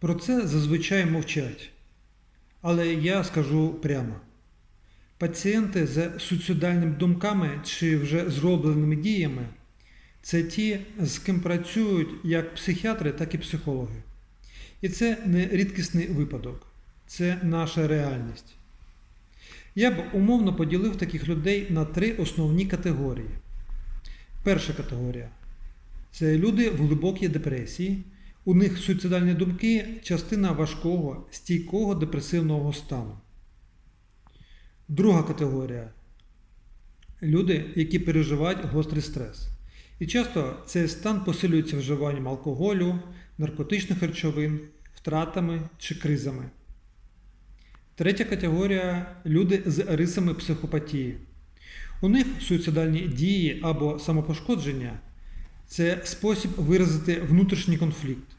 Про це зазвичай мовчать. Але я скажу прямо. Пацієнти з суїцидальними думками чи вже зробленими діями це ті, з ким працюють як психіатри, так і психологи. І це не рідкісний випадок, це наша реальність. Я б умовно поділив таких людей на три основні категорії. Перша категорія це люди в глибокій депресії. У них суїцидальні думки частина важкого, стійкого депресивного стану. Друга категорія люди, які переживають гострий стрес. І часто цей стан посилюється вживанням алкоголю, наркотичних речовин, втратами чи кризами. Третя категорія люди з рисами психопатії. У них суїцидальні дії або самопошкодження це спосіб виразити внутрішній конфлікт,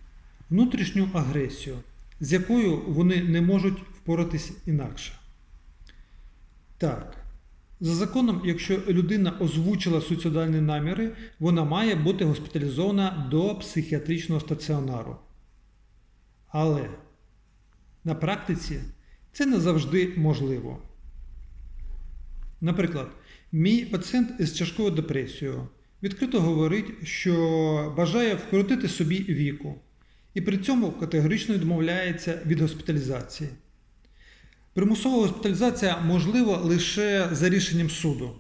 внутрішню агресію, з якою вони не можуть впоратись інакше. Так, за законом, якщо людина озвучила суїцидальні наміри, вона має бути госпіталізована до психіатричного стаціонару. Але на практиці це не завжди можливо. Наприклад, мій пацієнт із тяжкою депресією відкрито говорить, що бажає вкоротити собі віку, і при цьому категорично відмовляється від госпіталізації. Примусова госпіталізація можлива лише за рішенням суду,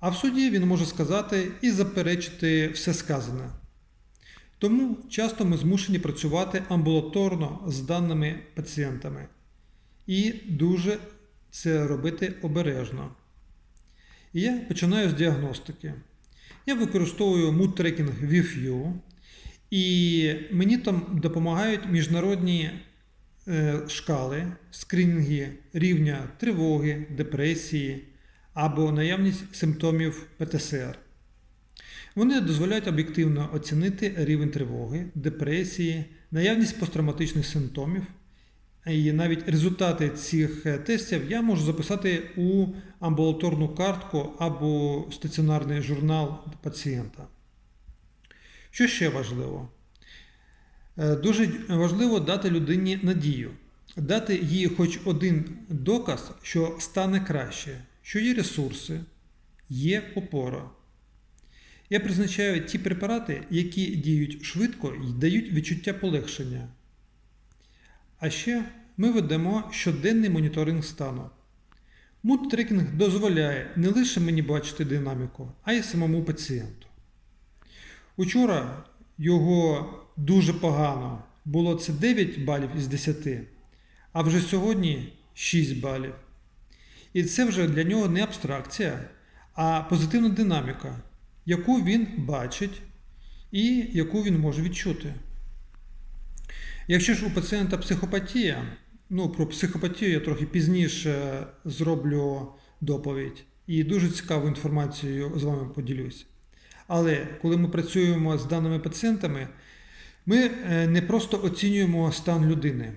а в суді він може сказати і заперечити все сказане. Тому часто ми змушені працювати амбулаторно з даними пацієнтами і дуже це робити обережно. І я починаю з діагностики. Я використовую mood tracking і мені там допомагають міжнародні е, шкали, скринінги рівня тривоги, депресії або наявність симптомів ПТСР. Вони дозволяють об'єктивно оцінити рівень тривоги, депресії, наявність посттравматичних симптомів. І навіть результати цих е, тестів я можу записати у амбулаторну картку або стаціонарний журнал пацієнта. Що ще важливо? Е, Дуже важливо дати людині надію, дати їй хоч один доказ, що стане краще, що є ресурси, є опора. Я призначаю ті препарати, які діють швидко і дають відчуття полегшення. А ще ми ведемо щоденний моніторинг стану. Tracking дозволяє не лише мені бачити динаміку, а й самому пацієнту. Учора його дуже погано було це 9 балів із 10, а вже сьогодні 6 балів. І це вже для нього не абстракція, а позитивна динаміка, яку він бачить і яку він може відчути. Якщо ж у пацієнта психопатія, ну про психопатію я трохи пізніше зроблю доповідь і дуже цікаву інформацію з вами поділюсь. Але коли ми працюємо з даними пацієнтами, ми е, не просто оцінюємо стан людини.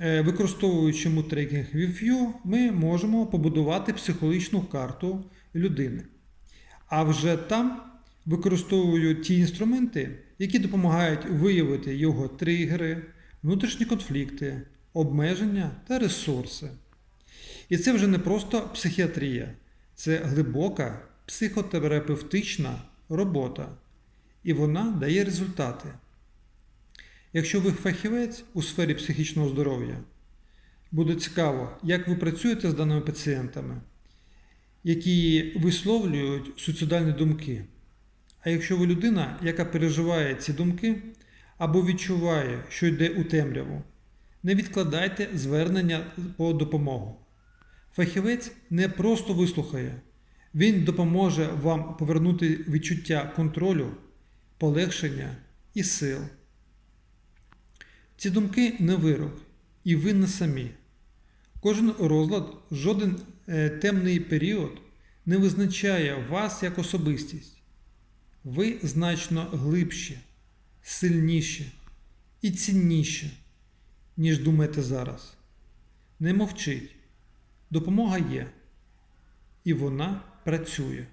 Е, Використовуючи мутрекінг VFU, ми можемо побудувати психологічну карту людини. А вже там використовую ті інструменти, які допомагають виявити його тригери, внутрішні конфлікти, обмеження та ресурси. І це вже не просто психіатрія, це глибока психотерапевтична робота. І вона дає результати. Якщо ви фахівець у сфері психічного здоров'я, буде цікаво, як ви працюєте з даними пацієнтами, які висловлюють суїцидальні думки. А якщо ви людина, яка переживає ці думки або відчуває, що йде у темряву, не відкладайте звернення по допомогу. Фахівець не просто вислухає, він допоможе вам повернути відчуття контролю, полегшення і сил. Ці думки не вирок, і ви не самі. Кожен розлад, жоден е, темний період не визначає вас як особистість. Ви значно глибші, сильніші і цінніші, ніж думаєте зараз. Не мовчіть. Допомога є, і вона працює.